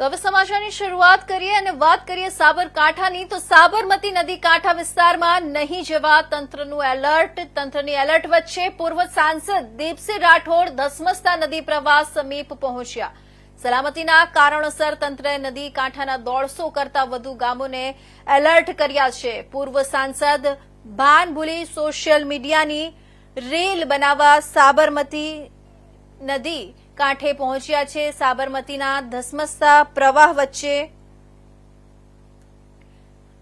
તો હવે સમાચારની શરૂઆત કરીએ અને વાત કરીએ સાબરકાંઠાની. તો સાબરમતી નદી કાંઠા વિસ્તારમાં નહીં જવા તંત્રનું એલર્ટ. તંત્રની એલર્ટ વચ્ચે પૂર્વ સાંસદ દીપસિંહ રાઠોડ ધસમસતા નદી પ્રવાહ સમીપ પહોંચ્યા. સલામતીના કારણોસર તંત્રએ નદી કાંઠાના દોઢસો કરતા વધુ ગામોને એલર્ટ કર્યા છે. પૂર્વ સાંસદ ભાન ભૂલી સોશિયલ મીડિયાની રેલ બનાવવા સાબરમતી નદી કાંઠે પહોંચ્યા છે સાબરમતીના ધસમસતા પ્રવાહ વચ્ચે.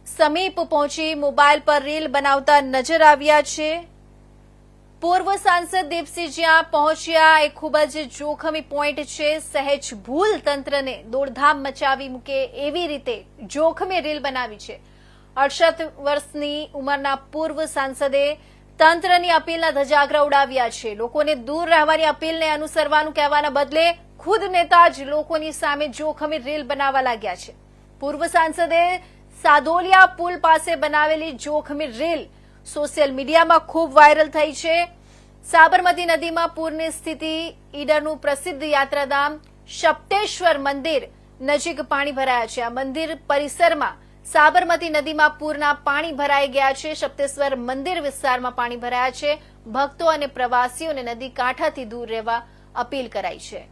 સમીપ પહોંચી મોબાઈલ પર રીલ બનાવતા નજર આવ્યા છે. પૂર્વ સાંસદ દીપસિંહ જ્યાં પહોંચ્યા એ ખૂબ જ જોખમી પોઈન્ટ છે. સહેજ ભૂલ તંત્રને દોડધામ મચાવી મૂકે એવી રીતે જોખમી રીલ બનાવી છે. અડસઠ વર્ષની ઉંમરના પૂર્વ સાંસદે તંત્રની અપીલના ધજાગરા ઉડાવ્યા છે. લોકોને દૂર રહેવાની અપીલને અનુસરવાનું કહેવાના બદલે ખુદ નેતા જ લોકોની સામે જોખમી રેલ બનાવવા લાગ્યા છે. પૂર્વ સાંસદે સાદોલિયા પુલ પાસે બનાવેલી જોખમી રેલ સોશિયલ મીડિયામાં ખૂબ વાયરલ થઈ છે. સાબરમતી નદીમાં પૂરની સ્થિતિ, ઈડરનું પ્રસિદ્ધ યાત્રાધામ સપ્તેશ્વર મંદિર નજીક પાણી ભરાયા છે. આ મંદિર પરિસરમાં સાબરમતી નદીમાં પૂરના પાણી ભરાઈ ગયા છે. શપ્તેશ્વર મંદિર વિસ્તારમાં પાણી ભરાયા છે. ભક્તો અને પ્રવાસીઓને નદી કાંઠાથી દૂર રહેવા અપીલ કરાઈ છે.